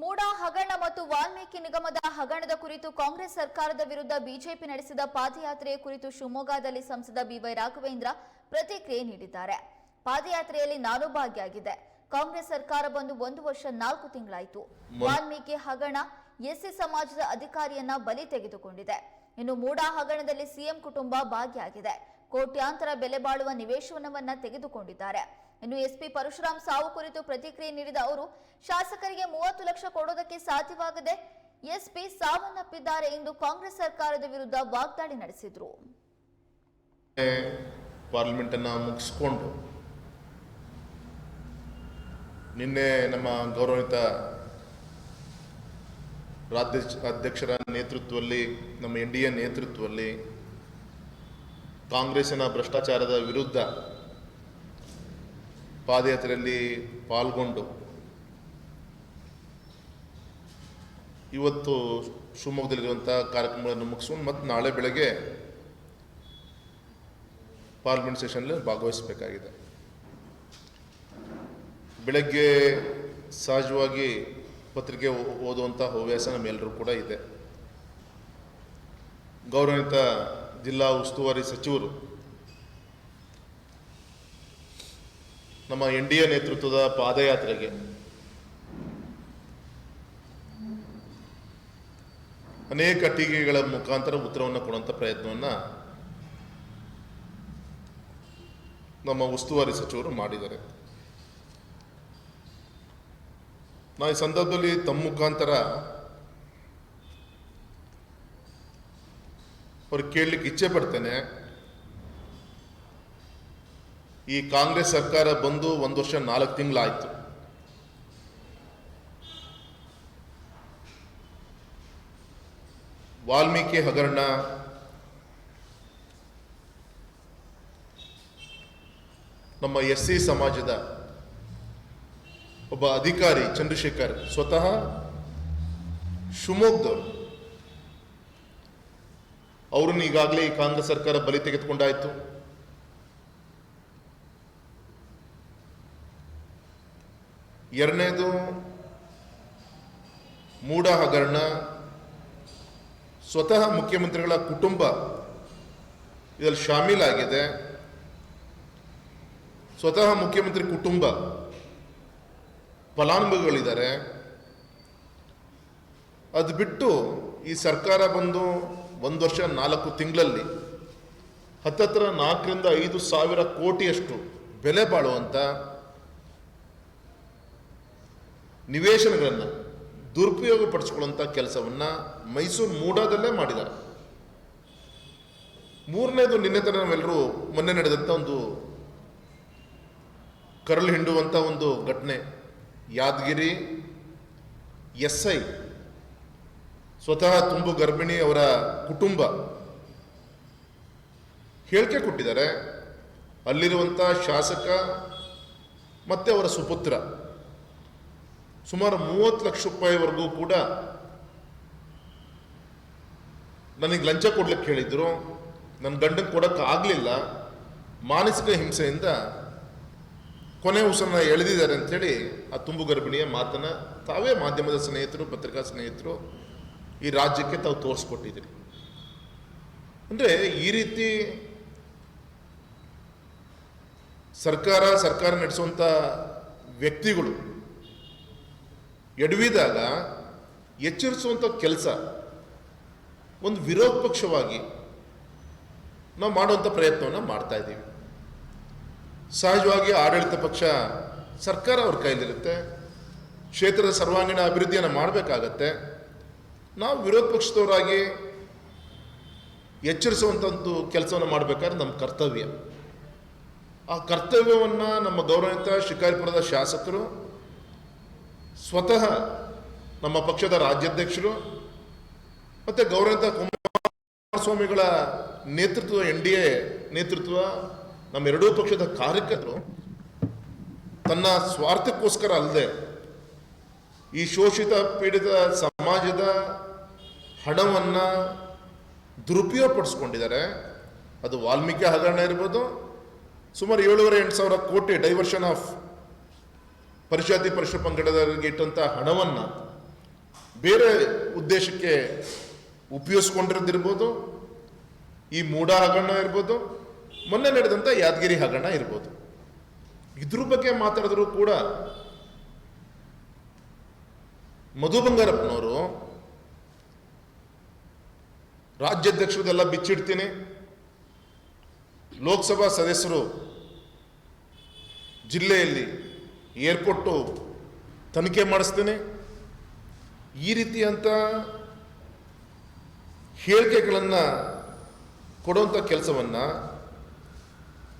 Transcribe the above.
ಮೂಡಾ ಹಗರಣ ಮತ್ತು ವಾಲ್ಮೀಕಿ ನಿಗಮದ ಹಗರಣದ ಕುರಿತು ಕಾಂಗ್ರೆಸ್ ಸರ್ಕಾರದ ವಿರುದ್ಧ ಬಿಜೆಪಿ ನಡೆಸಿದ ಪಾದಯಾತ್ರೆಯ ಕುರಿತು ಶಿವಮೊಗ್ಗದಲ್ಲಿ ಸಂಸದ ಬಿವೈ ರಾಘವೇಂದ್ರ ಪ್ರತಿಕ್ರಿಯೆ ನೀಡಿದ್ದಾರೆ. ಪಾದಯಾತ್ರೆಯಲ್ಲಿ ನಾನು ಭಾಗಿಯಾಗಿದೆ ಕಾಂಗ್ರೆಸ್ ಸರ್ಕಾರ ಬಂದು ಒಂದು ವರ್ಷ ನಾಲ್ಕು ತಿಂಗಳಾಯಿತು. ವಾಲ್ಮೀಕಿ ಹಗರಣ ಎಸ್ಸಿ ಸಮಾಜದ ಅಧಿಕಾರಿಯನ್ನ ಬಲಿ ತೆಗೆದುಕೊಂಡಿದೆ. ಇನ್ನು ಮೂಡಾ ಹಗರಣದಲ್ಲಿ ಸಿಎಂ ಕುಟುಂಬ ಭಾಗಿಯಾಗಿದೆ. ಕೋಟ್ಯಾಂತರ ಬೆಲೆ ಬಾಳುವ ನಿವೇಶನವನ್ನ ತೆಗೆದುಕೊಂಡಿದ್ದಾರೆ. ಇನ್ನು ಎಸ್ಪಿ ಪರಶುರಾಮ್ ಸಾವು ಕುರಿತು ಪ್ರತಿಕ್ರಿಯೆ ನೀಡಿದ ಅವರು, ಶಾಸಕರಿಗೆ ಮೂವತ್ತು ಲಕ್ಷ ಕೊಡೋದಕ್ಕೆ ಸಾಧ್ಯವಾಗದೆ ಎಸ್ಪಿ ಸಾವನ್ನಪ್ಪಿದ್ದಾರೆ ಎಂದು ಕಾಂಗ್ರೆಸ್ ಸರ್ಕಾರದ ವಿರುದ್ಧ ವಾಗ್ದಾಳಿ ನಡೆಸಿದ್ರು. ಪಾರ್ಲಿಮೆಂಟನ್ನು ಮುಗಿಸ್ಕೊಂಡು ನಿನ್ನೆ ನಮ್ಮ ಗೌರವಿತ ರಾಜ್ಯ ಅಧ್ಯಕ್ಷರ ನೇತೃತ್ವದಲ್ಲಿ, ನಮ್ಮ ಎನ್ ಡಿ ಎ ನೇತೃತ್ವದಲ್ಲಿ ಕಾಂಗ್ರೆಸ್ಸಿನ ಭ್ರಷ್ಟಾಚಾರದ ವಿರುದ್ಧ ಪಾದಯಾತ್ರೆಯಲ್ಲಿ ಪಾಲ್ಗೊಂಡು ಇವತ್ತು ಶಿವಮೊಗ್ಗದಲ್ಲಿರುವಂಥ ಕಾರ್ಯಕ್ರಮಗಳನ್ನು ಮುಗಿಸ್ಕೊಂಡು ಮತ್ತು ನಾಳೆ ಬೆಳಗ್ಗೆ ಪಾರ್ಲಿಮೆಂಟ್ ಸೆಷನ್ಲಿ ಭಾಗವಹಿಸಬೇಕಾಗಿದೆ. ಬೆಳಗ್ಗೆ ಸಹಜವಾಗಿ ಪತ್ರಿಕೆ ಓದುವಂಥ ಹವ್ಯಾಸ ನಮ್ಮೆಲ್ಲರೂ ಕೂಡ ಇದೆ. ಗೌರವಿತ ಜಿಲ್ಲಾ ಉಸ್ತುವಾರಿ ಸಚಿವರು ನಮ್ಮ ಎನ್ ಡಿ ಎ ನೇತೃತ್ವದ ಪಾದಯಾತ್ರೆಗೆ. ಅನೇಕ ಟೀಕೆಗಳ ಮುಖಾಂತರ ಉತ್ತರವನ್ನು ಕೊಡುವಂಥ ಪ್ರಯತ್ನವನ್ನು ನಮ್ಮ ಉಸ್ತುವಾರಿ ಸಚಿವರು ಮಾಡಿದ್ದಾರೆ. ನಾ ಈ ಸಂದರ್ಭದಲ್ಲಿ ತಮ್ಮ ಮುಖಾಂತರ ಅವ್ರಿಗೆ ಕೇಳಲಿಕ್ಕೆ ಇಚ್ಛೆ ಪಡ್ತೇನೆ. ಈ ಕಾಂಗ್ರೆಸ್ ಸರ್ಕಾರ ಬಂದು ಒಂದು ವರ್ಷ ನಾಲ್ಕು ತಿಂಗಳಾಯ್ತು. ವಾಲ್ಮೀಕಿ ಹಗರಣ, ನಮ್ಮ ಎಸ್ ಸಿ ಸಮಾಜದ ಒಬ್ಬ ಅಧಿಕಾರಿ ಚಂದ್ರಶೇಖರ್ ಸ್ವತಃ ಶಿವಮೊಗ್ಗದವರು ಅವ್ರನ್ನ ಈಗಾಗಲೇ ಈ ಕಾಂಗ್ರೆಸ್ ಸರ್ಕಾರ ಬಲಿ ತೆಗೆದುಕೊಂಡಾಯ್ತು. ಎರಡನೇದು ಮೂಢ ಹಗರಣ ಸ್ವತಃ ಮುಖ್ಯಮಂತ್ರಿಗಳ ಕುಟುಂಬ ಇದರಲ್ಲಿ ಶಾಮೀಲಾಗಿದೆ. ಸ್ವತಃ ಮುಖ್ಯಮಂತ್ರಿ ಕುಟುಂಬ ಫಲಾನುಭವಿಗಳಿದ್ದಾರೆ. ಅದು ಬಿಟ್ಟು ಈ ಸರ್ಕಾರ ಬಂದು ಒಂದು ವರ್ಷ ನಾಲ್ಕು ತಿಂಗಳಲ್ಲಿ ಹತ್ತತ್ರ ನಾಲ್ಕರಿಂದ ಐದು ಸಾವಿರ ಕೋಟಿಯಷ್ಟು ಬೆಲೆ ಬಾಳುವಂಥ ನಿವೇಶನಗಳನ್ನು ದುರುಪಯೋಗ ಪಡಿಸ್ಕೊಳ್ಳುವಂಥ ಕೆಲಸವನ್ನು ಮೈಸೂರು ಮೂಡಾದಲ್ಲೇ ಮಾಡಿದ್ದಾರೆ. ಮೂರನೇದು ನಿನ್ನೆ ತನ ನಾವೆಲ್ಲರೂ ಮೊನ್ನೆ ನಡೆದಂಥ ಒಂದು ಕರಳು ಹಿಂಡುವಂಥ ಒಂದು ಘಟನೆ. ಯಾದಗಿರಿ ಎಸ್ ಐ ಸ್ವತಃ ತುಂಬು ಗರ್ಭಿಣಿ ಅವರ ಕುಟುಂಬ ಹೇಳಿಕೆ ಕೊಟ್ಟಿದ್ದಾರೆ. ಅಲ್ಲಿರುವಂಥ ಶಾಸಕ ಮತ್ತೆ ಅವರ ಸುಪುತ್ರ. ಸುಮಾರು ಮೂವತ್ತು ಲಕ್ಷ ರೂಪಾಯಿವರೆಗೂ ಕೂಡ ನನಗೆ ಲಂಚ ಕೊಡ್ಲಿಕ್ಕೆ ಹೇಳಿದ್ರು. ನನ್ನ ಗಂಡಕ್ಕೆ ಕೊಡಕ್ಕೆ ಆಗಲಿಲ್ಲ. ಮಾನಸಿಕ ಹಿಂಸೆಯಿಂದ ಕೊನೆ ಉಸಿರನ್ನ ಎಳೆದಿದ್ದಾರೆ ಅಂಥೇಳಿ ಆ ತುಂಬು ಗರ್ಭಿಣಿಯ ಮಾತನ್ನ ತಾವೇ ಮಾಧ್ಯಮದ ಸ್ನೇಹಿತರು, ಪತ್ರಿಕಾ ಸ್ನೇಹಿತರು ಈ ರಾಜ್ಯಕ್ಕೆ ತಾವು ತೋರಿಸ್ಕೊಟ್ಟಿದ್ದೀರಿ. ಅಂದರೆ ಈ ರೀತಿ ಸರ್ಕಾರ ಸರ್ಕಾರ ನಡೆಸುವಂಥ ವ್ಯಕ್ತಿಗಳು ಎಡವಿದಾಗ ಎಚ್ಚರಿಸುವಂಥ ಕೆಲಸ, ಒಂದು ವಿರೋಧ ಪಕ್ಷವಾಗಿ ನಾವು ಮಾಡುವಂಥ ಪ್ರಯತ್ನವನ್ನು ಮಾಡ್ತಾ ಇದ್ದೀವಿ. ಸಹಜವಾಗಿ ಆಡಳಿತ ಪಕ್ಷ ಸರ್ಕಾರ ಅವ್ರ ಕೈಲಿರುತ್ತೆ ಕ್ಷೇತ್ರದ ಸರ್ವಾಂಗೀಣ ಅಭಿವೃದ್ಧಿಯನ್ನು ಮಾಡಬೇಕಾಗತ್ತೆ. ನಾವು ವಿರೋಧ ಪಕ್ಷದವರಾಗಿ ಎಚ್ಚರಿಸುವಂಥದ್ದು ಕೆಲಸವನ್ನು ಮಾಡಬೇಕಾದ್ರೆ ನಮ್ಮ ಕರ್ತವ್ಯ. ಆ ಕರ್ತವ್ಯವನ್ನು ನಮ್ಮ ಗೌರವಿತ ಶಿಕಾರಿಪುರದ ಶಾಸಕರು ಸ್ವತಃ ನಮ್ಮ ಪಕ್ಷದ ರಾಜ್ಯಾಧ್ಯಕ್ಷರು ಮತ್ತು ಗೌರವಂತ ಕುಮಾರಸ್ವಾಮಿಗಳ ನೇತೃತ್ವ, ಎನ್ ಡಿ ಎ ನೇತೃತ್ವ, ನಮ್ಮ ಎರಡೂ ಪಕ್ಷದ ಕಾರ್ಯಕರ್ತರು ತನ್ನ ಸ್ವಾರ್ಥಕ್ಕೋಸ್ಕರ ಅಲ್ಲದೆ ಈ ಶೋಷಿತ ಪೀಡಿತ ಸಮಾಜದ ಹಣವನ್ನು ದುರುಪಯೋಗ ಪಡಿಸ್ಕೊಂಡಿದ್ದಾರೆ ಅದು ವಾಲ್ಮೀಕಿ ಹಗರಣ ಇರ್ಬೋದು, ಸುಮಾರು ಏಳುವರೆ ಎಂಟು ಸಾವಿರ ಕೋಟಿ ಡೈವರ್ಷನ್ ಆಫ್ ಪರಿಶಾತಿ ಪರಿಷತ್ ಪಂಗಡದವರಿಗೆ ಇಟ್ಟಂಥ ಹಣವನ್ನು ಬೇರೆ ಉದ್ದೇಶಕ್ಕೆ ಉಪಯೋಗಿಸ್ಕೊಂಡಿರೋದಿರ್ಬೋದು, ಈ ಮೂಡ ಹಗರಣ ಇರ್ಬೋದು, ಮೊನ್ನೆ ನಡೆದಂಥ ಯಾದಗಿರಿ ಹಗರಣ ಇರ್ಬೋದು. ಇದ್ರ ಬಗ್ಗೆ ಮಾತಾಡಿದ್ರು ಕೂಡ ಮಧು ಬಂಗಾರಪ್ಪನವರು, ರಾಜ್ಯಾಧ್ಯಕ್ಷರದೆಲ್ಲ ಬಿಚ್ಚಿಡ್ತೀನಿ, ಲೋಕಸಭಾ ಸದಸ್ಯರು ಜಿಲ್ಲೆಯಲ್ಲಿ ಏರ್ಪೋರ್ಟು ತನಿಖೆ ಮಾಡಿಸ್ತೇನೆ. ಈ ರೀತಿಯಂಥ ಹೇಳಿಕೆಗಳನ್ನು ಕೊಡುವಂಥ ಕೆಲಸವನ್ನು